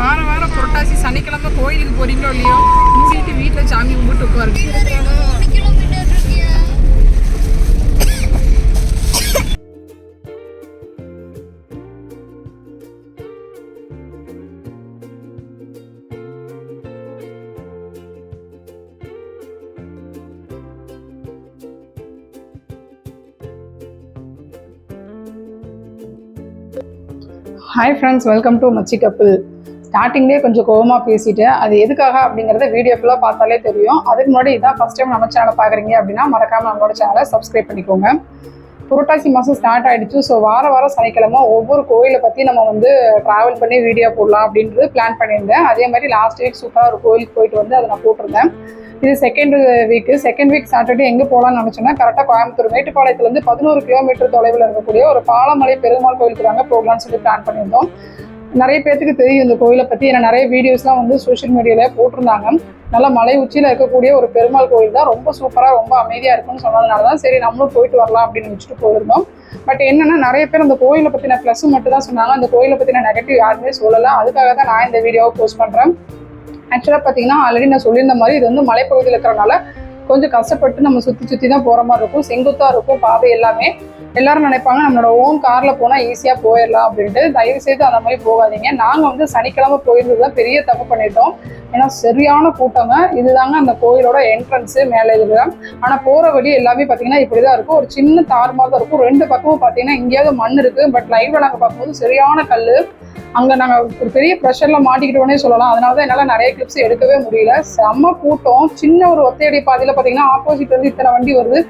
வாரம் வாரம் புரட்டாசி சனிக்கிழமை கோயிலுக்கு போறீங்களோ இல்லையோ மூடிட்டு வீட்டில் சாமி கும்பிட்டு உட்காருங்க. Hi friends welcome to Machi couple ஸ்டார்டிங்லேயே கொஞ்சம் கோவமாக பேசிட்டேன் அது எதுக்காக அப்படிங்கிறத வீடியோ ஃபுல்லாக பார்த்தாலே தெரியும். அதுக்கு முன்னாடி இதான் ஃபஸ்ட் டைம் நம்ம சேனலை பார்க்குறீங்க அப்படின்னா மறக்காமல் நம்மளோட சேனலை சப்ஸ்கிரைப் பண்ணிக்கோங்க. புரட்டாசி மாதம் ஸ்டார்ட் ஆகிடுச்சு ஸோ வார வாரம் சனிக்கிழமை ஒவ்வொரு கோயிலை பற்றி நம்ம வந்து ட்ராவல் பண்ணி வீடியோ போடலாம் அப்படின்றது பிளான் பண்ணியிருந்தேன். அதே மாதிரி லாஸ்ட் வீக் சூப்பராக ஒரு கோயிலுக்கு போயிட்டு வந்து அதை நான் போட்டிருந்தேன். இது second week second week Saturday எங்கே போகலாம்னு நினச்சோன்னா கரெக்டாக கோயம்புத்தூர் மேட்டுப்பாளையத்துலேருந்து பதினோரு கிலோமீட்டர் தொலைவில் இருக்கக்கூடிய ஒரு பாலமலை பெருமாள் கோயிலுக்கு தாங்க போகலாம்னு சொல்லி பிளான் பண்ணியிருந்தோம். நிறைய பேர்த்துக்கு தெரியும் இந்த கோயிலை பற்றி ஏன்னா நிறைய வீடியோஸ்லாம் வந்து சோஷியல் மீடியாவில் போட்டிருந்தாங்க. நல்ல மலை உச்சியில் இருக்கக்கூடிய ஒரு பெருமாள் கோயில் தான். ரொம்ப சூப்பராக ரொம்ப அமைதியாக இருக்கும்னு சொன்னதுனால தான் சரி நம்மளும் போயிட்டு வரலாம் அப்படின்னு வச்சுட்டு போயிருந்தோம். பட் என்னென்னா நிறைய பேர் அந்த கோயிலை பற்றின ப்ளஸ் மட்டும் தான் சொன்னாங்க. அந்த கோயிலை பற்றின நெகட்டிவ் யாருமே சொல்லலை. அதுக்காக தான் நான் இந்த வீடியோவை போஸ்ட் பண்ணுறேன் ஆக்சுவலாக பார்த்தீங்கன்னா ஆல்ரெடி நான் சொல்லியிருந்த மாதிரி இது வந்து மலைப்பகுதியில் இருக்கிறனால கொஞ்சம் கஷ்டப்பட்டு நம்ம சுற்றி சுற்றி தான் போகிற மாதிரி இருக்கும். செங்குத்தாக இருக்கும் பாதை எல்லாமே. எல்லாரும் நினைப்பாங்க நம்மளோட ஓன் காரில் போனால் ஈஸியாக போயிடலாம் அப்படின்ட்டு. தயவு செய்து அந்த மாதிரி போகாதீங்க. நாங்கள் வந்து சனிக்கிழமை போயிருந்தது தான் பெரிய தப்பு பண்ணிட்டோம். ஏன்னா சரியான கூட்டங்க. இதுதாங்க அந்த கோயிலோட என்ட்ரன்ஸு மேலே இதுதான் ஆனால் போகிற வழி எல்லாமே பார்த்தீங்கன்னா இப்படி தான் இருக்கும். ஒரு சின்ன தார் மாதிரி தான் இருக்கும். ரெண்டு பக்கமும் பார்த்தீங்கன்னா எங்கேயாவது மண் இருக்குது பட் லைவில் நாங்கள் பார்க்கும்போது சரியான கல் அங்கே நாங்கள் ஒரு பெரிய ப்ரெஷரில் மாட்டிக்கிட்டோன்னே சொல்லலாம். அதனால தான் என்னால் நிறைய கிளிப்ஸ் எடுக்கவே முடியல. செம்ம கூட்டம். சின்ன ஒரு ஒத்தையடி பாதையில் பார்த்தீங்கன்னா ஆப்போசிட் வந்து இத்தனை வண்டி வருது.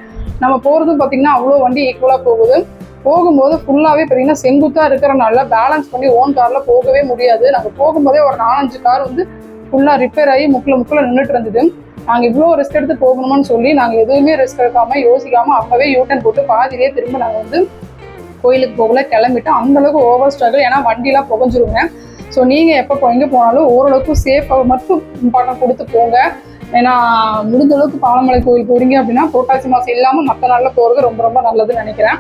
நம்ம போகிறதும் பார்த்தீங்கன்னா அவ்வளோ வண்டி ஈக்குவலாக போகுது. போகும்போது ஃபுல்லாகவே பார்த்தீங்கன்னா செங்குத்தாக இருக்கிறனால பேலன்ஸ் பண்ணி ஓன் காரில் போகவே முடியாது. நாங்கள் போகும்போதே ஒரு நாலஞ்சு கார் வந்து ஃபுல்லாக ரிப்பேர் ஆகி முக்கில் முக்கில் நின்றுட்டு இருந்தது. நாங்கள் இவ்வளோ ரிஸ்க் எடுத்து போகணும்னு சொல்லி நாங்கள் எதுவுமே ரிஸ்க் எடுக்காமல் யோசிக்காமல் அப்போவே யூட்டன் போட்டு பாதியிலே திரும்ப நாங்கள் வந்து கோயிலுக்கு போகல கிளம்பிட்டு அந்த அளவுக்கு ஓவர் ஸ்ட்ரகிள் ஏன்னா வண்டிலாம் புகஞ்சிருங்க. ஸோ நீங்கள் எப்போ எங்கே போனாலும் ஓரளவுக்கு சேஃபாக மட்டும் பணம் கொடுத்து போங்க. ஏன்னா முடிஞ்ச அளவுக்கு பாலமலை கோயில் போறீங்க அப்படின்னா புரட்டாசி மாதம் இல்லாமல் மற்ற நாளில் போகிறது ரொம்ப ரொம்ப நல்லதுன்னு நினைக்கிறேன்.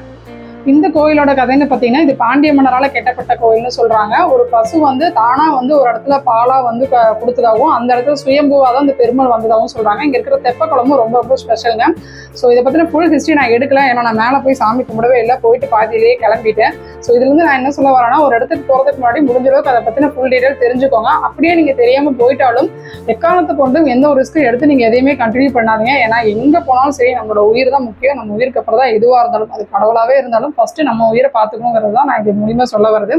இந்த கோயிலோட கதைன்னு பார்த்தீங்கன்னா இது பாண்டிய மன்னரால் கெட்டப்பட்ட கோயில்னு சொல்கிறாங்க ஒரு பசு வந்து தானாக வந்து ஒரு இடத்துல பாலாக வந்து க- கொடுத்ததாகவும் அந்த இடத்துல சுயம்புவாக தான் இந்த பெருமாள் வந்ததாகவும் சொல்கிறாங்க இங்கே இருக்கிற தெப்பக்குளமும் ரொம்ப ரொம்ப ஸ்பெஷலுங்க ஸோ இதை பற்றின ஃபுல் ஹிஸ்ட்ரி நான் எடுக்கல. ஏன்னா நான் மேலே போய் சாமி கும்பிடவே இல்லை. போயிட்டு பாதியிலேயே கிளம்பிட்டேன். ஸோ இதுலேருந்து நான் என்ன சொல்ல வரேன்னா ஒரு இடத்துக்கு போகிறதுக்கு முன்னாடி முடிஞ்ச அளவுக்கு அதை பற்றின ஃபுல் டீட்டெயில் தெரிஞ்சுக்கோங்க. அப்படியே நீங்கள் தெரியாமல் போயிட்டாலும் எக்காரணத்தை கொண்டும் எந்த ஒரு ரிஸ்க்கும் எடுத்து நீங்கள் எதையுமே கண்டினியூ பண்ணாதீங்க. ஏன்னா எங்கே போனாலும் சரி நம்மளோட உயிர் தான் முக்கியம். நம்ம உயிருக்கு அப்புறம் தான் எதுவாக இருந்தாலும் அது கடவுளாகவே இருந்தாலும் ஃபஸ்ட்டு நம்ம உயிரை பார்த்துக்கணுங்கிறது தான் நான் இது மூலியமாக சொல்ல வருது.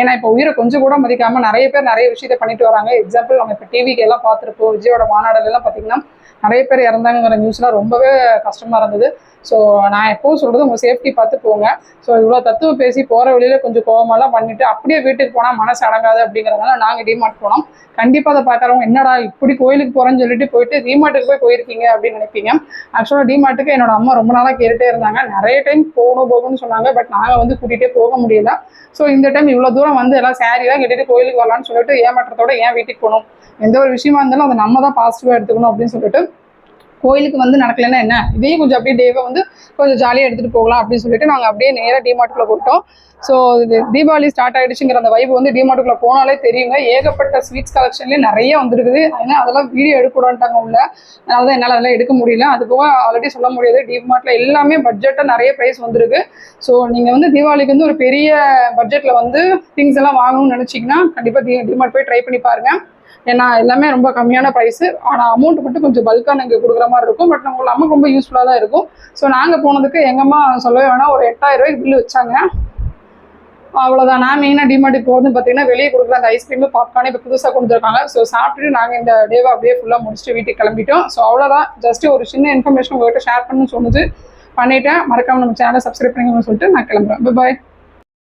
ஏன்னா இப்போ உயிரை கொஞ்சம் கூட மதிக்காமல் நிறைய பேர் நிறைய விஷயத்தை பண்ணிட்டு வராங்க. எக்ஸாம்பிள் நம்ம இப்போ டிவிக்கு எல்லாம் பார்த்துருப்போம். விஜயோட மாநாடுல எல்லாம் பார்த்தீங்கன்னா நிறைய பேர் இறந்தாங்கிற நியூஸ்லாம் ரொம்பவே கஷ்டமாக இருந்தது. ஸோ நான் எப்பவும் சொல்கிறது உங்கள் சேஃப்டி பார்த்து போங்க. ஸோ இவ்வளோ தத்துவம் பேசி போகிற வழியில கொஞ்சம் கோவமெல்லாம் பண்ணிட்டு அப்படியே வீட்டுக்கு போனால் மனசு அடங்காது அப்படிங்கிறதுனால நாங்கள் டிமார்ட் போனோம். கண்டிப்பாக அதை பார்க்குறவங்க என்னடா இப்படி கோயிலுக்கு போகிறேன்னு சொல்லிட்டு போயிட்டு டிமார்ட்டுக்கு போய் போயிருக்கீங்க அப்படின்னு நினைப்பீங்க. ஆக்சுவலாக டிமார்ட்டுக்கு என்னோட அம்மா ரொம்ப நாளாக கேட்டுட்டே இருந்தாங்க. நிறைய டைம் போகணும் போகணும்னு சொன்னாங்க. பட் நாங்கள் வந்து கூட்டிகிட்டே போக முடியல. ஸோ இந்த டைம் இவ்வளோ தூரம் வந்து எல்லாம் சாரீலாம் கட்டிட்டு கோயிலுக்கு வரலான்னு சொல்லிட்டு ஏமாற்றத்தோட ஏன் வீட்டுக்கு போகணும் எந்த ஒரு விஷயமா இருந்தாலும் அதை நம்ம தான் பாசிட்டிவாக எடுத்துக்கணும் அப்படின்னு சொல்லிட்டு கோயிலுக்கு வந்து நடக்கலைன்னா என்ன? இதையும் கொஞ்சம் அப்படியே டேவை வந்து கொஞ்சம் ஜாலியாக எடுத்துகிட்டு போகலாம் அப்படின்னு சொல்லிட்டு நாங்கள் அப்படியே நேராக டிமார்ட்டுக்குள்ளே போட்டோம். ஸோ இது தீபாவளி ஸ்டார்ட் ஆகிடுச்சுங்கிற அந்த வைப் வந்து டிமார்ட்டுக்குள்ளே போனாலே தெரியுங்க. ஏகப்பட்ட ஸ்வீட்ஸ் கலெக்ஷன்லேயே நிறைய வந்துருக்குது. ஏன்னா அதெல்லாம் வீடியோ எடுக்கூடான்ட்டாங்க உள்ள. அதனால தான் என்னால் அதெல்லாம் எடுக்க முடியல. அது போக ஆல்ரெடி சொல்ல முடியாது டிமார்ட்டில் எல்லாமே பட்ஜெட்டாக நிறைய ப்ரைஸ் வந்திருக்கு. ஸோ நீங்கள் வந்து தீபாவளிக்கு வந்து ஒரு பெரிய பட்ஜெட்டில் வந்து திங்ஸ் எல்லாம் வாங்கணும்னு நினச்சிங்கன்னா கண்டிப்பாக டி டிமார்ட் போய் ட்ரை பண்ணி பாருங்கள் ஏன்னா எல்லாமே ரொம்ப கம்மியான ப்ரைஸு ஆனால் அமௌண்ட் மட்டும் கொஞ்சம் பல்காக நீங்கள் கொடுக்குற மாதிரி இருக்கும். பட் உங்களுக்கு அம்மா ரொம்ப யூஸ்ஃபுல்லாக தான் இருக்கும். ஸோ நாங்கள் போனதுக்கு எங்கள் அம்மா சொல்லவே வேணாம். ஒரு எட்டாயிரம் ரூபாய்க்கு பில்லு வச்சாங்க. அவ்வளோதான் நான் மெயினாக டிமார்ட்டுக்கு போகிறது பார்த்தீங்கன்னா வெளியே கொடுக்குற அந்த ஐஸ்கிரீமு பாப்கார்னே இப்போ புதுசாக கொடுத்துருக்காங்க. ஸோ சாப்பிட்டுட்டு நாங்கள் இந்த டேவை அப்படியே ஃபுல்லாக முடிச்சுட்டு வீட்டுக்கு கிளம்பிட்டோம். ஸோ அவ்வளோதான் ஜஸ்ட் ஒரு சின்ன இன்ஃபர்மேஷன் உங்கள்கிட்ட ஷேர் பண்ணணும்னு சொன்னது பண்ணிவிட்டேன் மறக்காமல் நம்ம சேனலை சப்ஸ்கிரைப் பண்ணிக்கணும்னு சொல்லிட்டு நான் கிளம்புறேன். பாய்